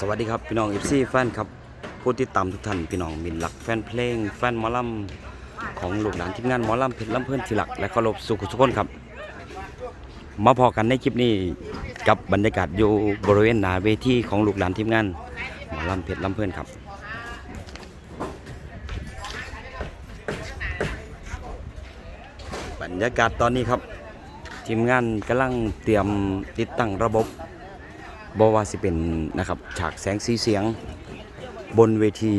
สวัสดีครับพี่น้องเอฟซีแฟนครับผู้ติดตามทุกท่านพี่น้องมินหลักแฟนเพลง แฟนมอลำของลูกหลานทีมงานมอลำเพชรลำเพื่อนที่หลัก และเคารพสุขทุกคนครับ มาพอกันในคลิปนี้กับบรรยากาศอยู่บริเวณหน้าเวทีของลูกหลานทีมงานมอลำเพชรลำเพื่อนครับบรรยากาศตอนนี้ครับ ทีมงานกำลังเตรียมติดตั้งระบบ บว่าสิเป็นนะครับฉากแสงสีเสียงบนเวที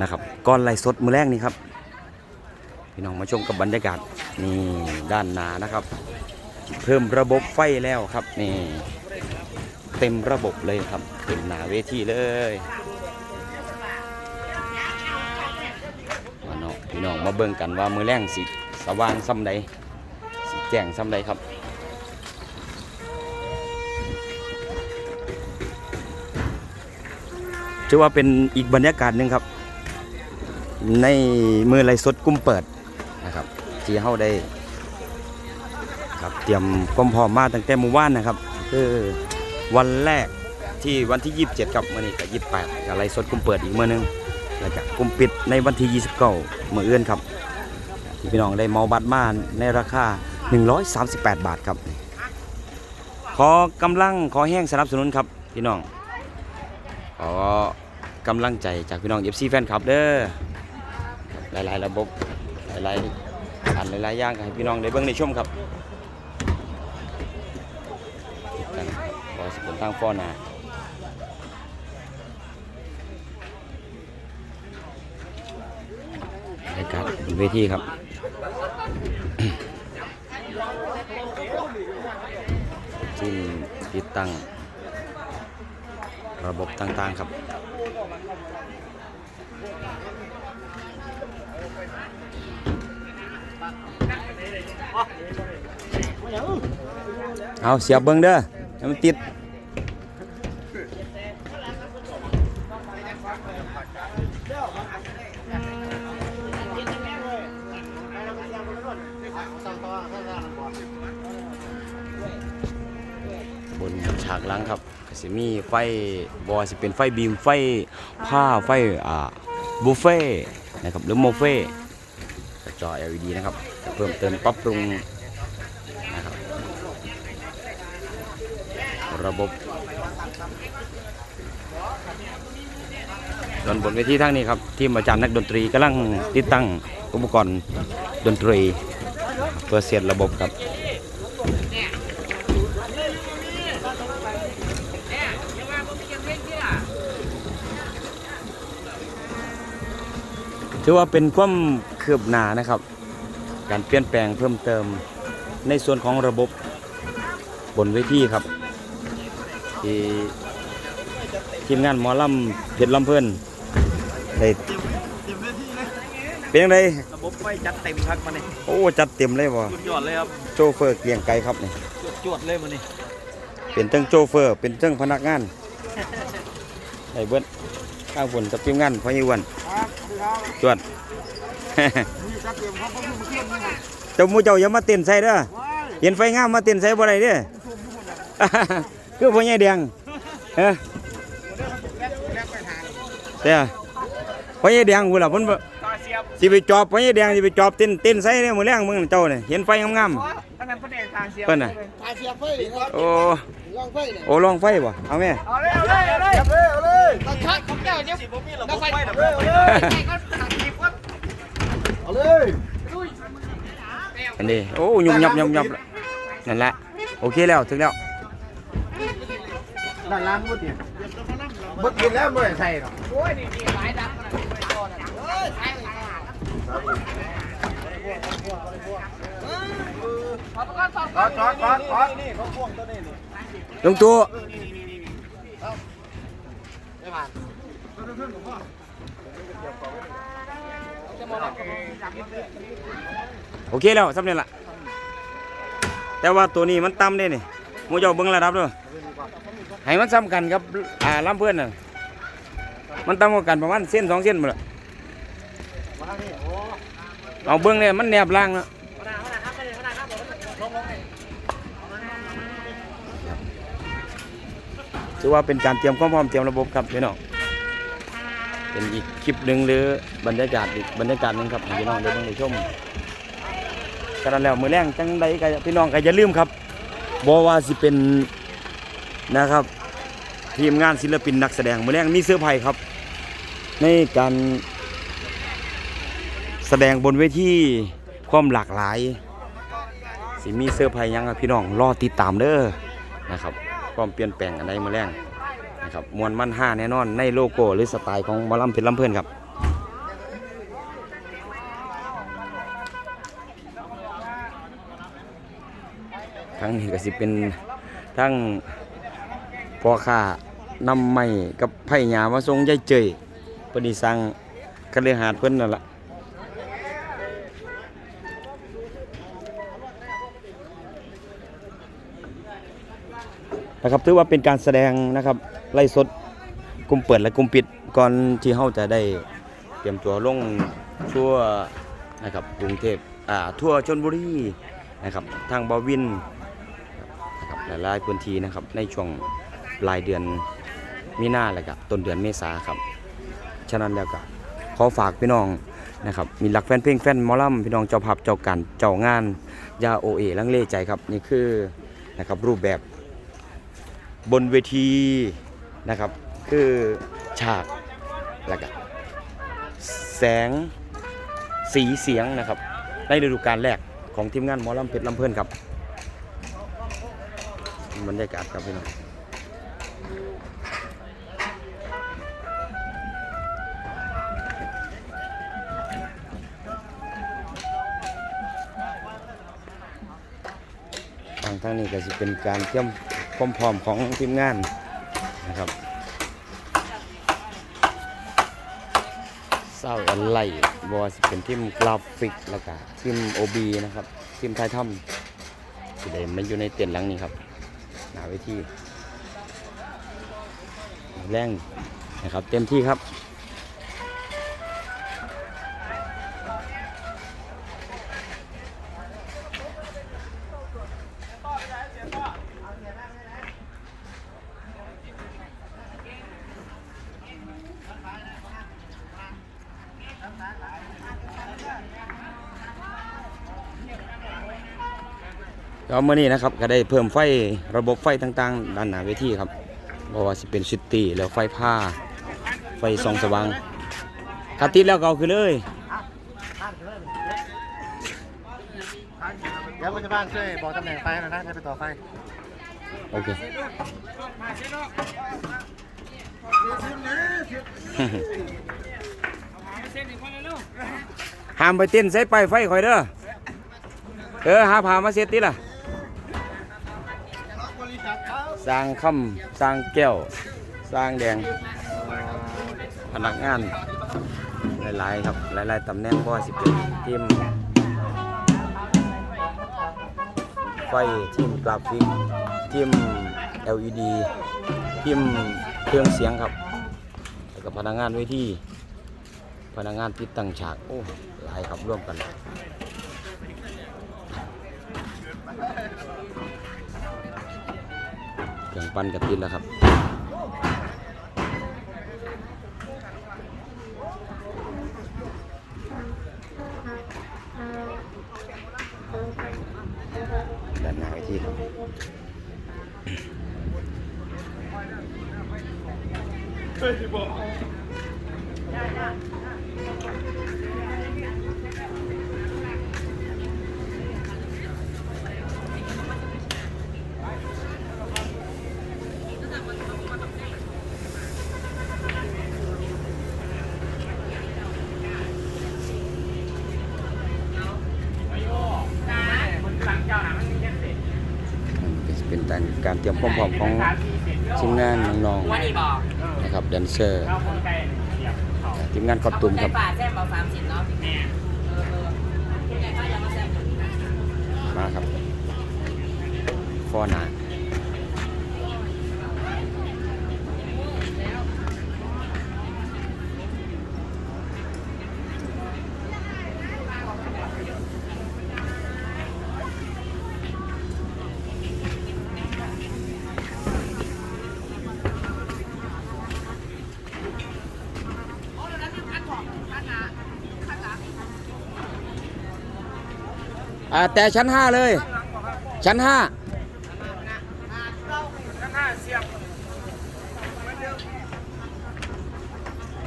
นะครับก้อนไล่สดมือแรกนี่ครับ พี่น้องมาชมกับบรรยากาศนี่ด้านหน้านะครับ เพิ่มระบบไฟแล้วครับนี่เต็มระบบเลยครับเต็มหน้าเวทีเลยมาเนาะพี่น้องมาเบิ่งกันว่ามือแรงสิสว่างซ้ำใดสิแจ้งซ้ำใดครับ ถือว่าเป็นอีกบรรยากาศหนึ่งครับ ในมือไรสดกุ้มเปิดนะครับที่เฮาได้ครับเตรียมความพร้อมมาตั้งแต่เมื่อวานนะครับคือวันแรกที่วันที่ 27ครับมื่อนี้กับ 28กับไรสดกุ้มเปิดอีกเมื่อนึงแล้วก็กุ้มปิดในวันที่ 29เมื่อเอื้อนครับที่พี่น้องได้เมาบัตรมาในราคา 138 บาทครับ ขอกำลังขอแห้งสนับสนุนครับพี่น้องขอ กำลังใจจากพี่น้อง FC แฟนคลับเด้อหลายๆ ระบบหลายๆอันหลายๆอย่างให้พี่น้องได้เบิ่งได้ชมครับกันขอสิเป็นทางฟ้อนาบรรยากาศบนเวทีครับที่ติดตั้งระบบต่างๆครับ เอาเสียบเบิ้งเด้อให้มันติดบนฉากหลังครับก็สิมีไฟบอสิเป็นไฟบีมไฟผ้าไฟอ่าบุฟเฟ่นะครับหรือโมเฟ่ จอ LED นะครับ เพิ่มเติมปรับปรุงนะครับ ระบบส่วนบนเวทีทั้งนี้ครับ ทีมอาจารย์นักดนตรีกำลังติดตั้งอุปกรณ์ดนตรีเพื่อเสียดระบบครับถือว่าเป็นความ คืบหน้านะครับ การเปลี่ยนแปลงเพิ่มเติมในส่วนของระบบบนเวทีครับที่ทีมงานหมอลำเพชรลำเพิ่นได้เป็นยังไงระบบไฟจัดเต็มครับมาเนี่ยโอ้จัดเต็มเลยบ่สุดยอดเลยครับโชเฟอร์เกลียงไกลครับนี่จวดๆเลยมาเนี่ยเป็นทั้งโชเฟอร์เป็นทั้งพนักงานไอ้เบิ้ลข้างบนกับทีมงานพ่อยี่อ้วันจวด เจ้าหมูเจ้าอย่ามาเต้นใส่เด้อเห็นไฟงามมาเต้นใส่บ่ได้เด้อคือพ่อใหญ่แดงเฮ้เด้อพ่อใหญ่แดงพุ่นล่ะเพิ่นบ่ตาเสียบสิไปจอบพ่อใหญ่แดงสิไปจอบเต้นเต้นใส่เด้อมื้อแรงมึงเจ้าเนี่ยเห็นไฟงามทั้งนั้นพระแดงทางเสียบๆเพิ่นน่ะตาเสียบไฟดิครับโอ้ลองไฟเนี่ยโอ้ลองไฟบ่เอาแม่เอาเลยเอาเลยเอาเลยเอาเลยเอาเลยตาชักของเจ้าเนี่ยสิบ่มีระบบไฟระบบเอาเลยไฟก็ตัดคลิปว่าเอาเลย อันนี้โอ้ยุบยับยับยับนั่นแหละโอเคแล้วถึงแล้วด้านล่างมุดเนี่ยมุดกินแล้วเมื่อใส่หรอโอ้ยนี่นี่หลายดังขนาดนี้ก่อนเออใช่เลยขอบคุณครับขอขอขอขอลงตัว โอเคแล้วสำเร็จละแต่ว่าตัวนี้มันต่ำเด้นี่มูเจ้าเบิ่งระดับด้วยให้มันซ้ำกันกับอ่าลำเพื่อนน่ะมันต่ำกว่ากันประมาณเส้นสองเส้นหมดละเอาเบิ่งเนี่ยมันแนบล่างแล้วถือว่าเป็นการเตรียมความพร้อมเตรียมระบบครับพี่น้อง เป็นอีกคลิปหนึ่งหรือบรรยากาศอีกบรรยากาศหนึ่งครับพี่น้องได้เบิ่งได้ชมกันแล้วมือแรงจังใดก็พี่น้องก็อย่าลืมครับบ่ว่าสิเป็นนะครับทีมงานศิลปินนักแสดงมือแรงมีเสื้อร์ไผ่ครับ ในการแสดงบนเวทีความหลากหลาย สิมีเสื้อไผ่หยังอะพี่น้องรอติดตามเด้อนะครับ ความเปลี่ยนแปลงอันใดมือแรง นะครับมวลมั่นห้าแน่นอนในโลโก้หรือสไตล์ของมอลำเพชรลำเพื่อนครับทั้งนี้ก็สิเป็นทั้งพ่อค้านำไม้กับไผ่หญ้ามาส่งยายเจยเพิ่นสิสั่งคฤหาสน์เพิ่นนั่นละนะครับถือว่าเป็นการแสดงนะครับ ไล่สดกลุ่มเปิดและกลุ่มปิดก่อนที่เฮาจะได้เตรียมตัวลงทั่วนะครับกรุงเทพอ่าทั่วชลบุรีนะครับทางบาวินนะครับหลายๆพื้นที่นะครับในช่วงปลายเดือนมีนาและกับต้นเดือนเมษาครับฉะนั้นแล้วก็ขอฝากพี่น้องนะครับมีหลักแฟนเพลงแฟนมอลำพี่น้องเจ้าภาพเจ้ากันเจ้างานยาโอเอลังเลใจครับนี่คือนะครับรูปแบบบนเวที นะครับ คือฉากแล้วก็แสงสีเสียงนะครับ ในฤดูกาลแรกของทีมงานหมอลำเพชรลำเพื่อนครับบรรยากาศครับพี่น้องทางทางนี้ก็จะเป็นการเตรียมความพร้อมของทีมงาน นะครับเศร้าอันไลบอสเป็นทีมกราฟิกแล้วก็ทีมโอบีนะครับทีมไทยทำที่ได้มาอยู่ในเต็นท์หลังนี้ครับหนาเวทีแรงนะครับเต็มที่ครับ ก็เมื่อนี้นะครับก็ได้เพิ่มไฟระบบไฟต่างๆ ด้านหน้าเวทีครับเพราะว่าสิเป็นซิตี้แล้วไฟผ้า ไฟส่องสว่างถ้าติดแล้วก็เอาคือเลยเดี๋ยวมันจะบ้านช่วยบอกตำแหน่งไฟหน่อยนะให้ไปต่อไฟโอเคห้ามไปเต้นใส่ไปไฟคอยเด้อเออหาผ้ามาเสร็จติล่ะ สร้างคำสร้างแก้ว สร้างแดง พนักงาน หลายๆครับ หลายๆตำแหน่งก็สิเป็นทีมไฟทีมกราฟิกทีม LED ทีมเครื่องเสียงครับแล้วก็พนักงานเวทีพนักงานติดตั้งฉาก โอ้ หลายครับร่วมกัน เครื่องปั้นกระติดแล้วครับด้านหน้าไปที่ครับเฮ้ยบอกจะเป็นการการ เตรียมความพร้อมของทีมงานน้องๆนะครับแดนเซอร์ทีมงานคอสตูมครับมามสิบเนาะแม่เออเออคุณยายก็ยังมาแซมมาครับฟอหนา อ่าแต่ชั้นห้าเลย ชั้นห้า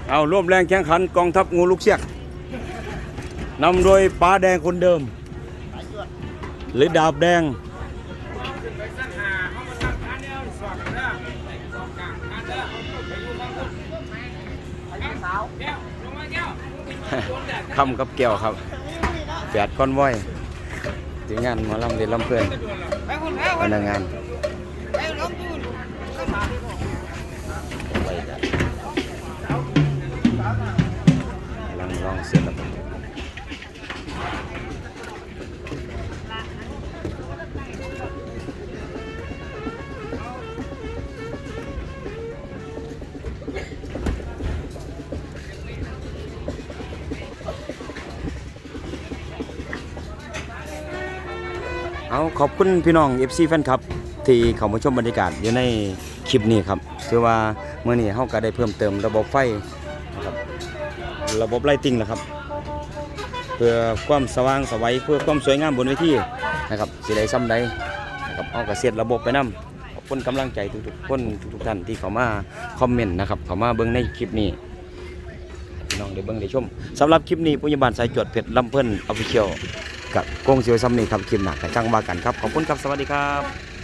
เอาร่วมแรงแข่งขันกองทัพงูลูกเชือกนำโดยป้าแดงคนเดิม หรือดาบแดง คำกับเกี่ยวครับแปดก้อนว้อย ถึงงานหมาลำเด็ดลำเพื่อนพนักงานล้มตูนกำลังลองเสียระบบ เอาขอบคุณพี่น้อง FC แฟนคลับ ที่เข้ามาชมบรรยากาศอยู่ในคลิปนี้ครับคือว่าเมื่อนี้เฮาก็ได้เพิ่มเติมระบบไฟนะครับระบบไลติงนะครับ เพื่อความสว่างสวัยเพื่อความสวยงามบนเวทีนะครับสิได้ซ้ำใดนะครับเอากระเสียดระบบไปนํขอบคุณกำลังใจทุกๆคนทุกๆท่านที่เข้ามาคอมเมนต์นะครับเข้ามาเบิ่งในคลิปนี้พี่น้องได้เบิ่งได้ชมสำหรับคลิปนี้ปุญญาบาลสายจวดเพชรลำเพิ่นออฟฟิเชียล กับกงเสียวซ้ำนี่ครับคลิปหนักแต่จังว่ากันครับ ขอบคุณครับ สวัสดีครับ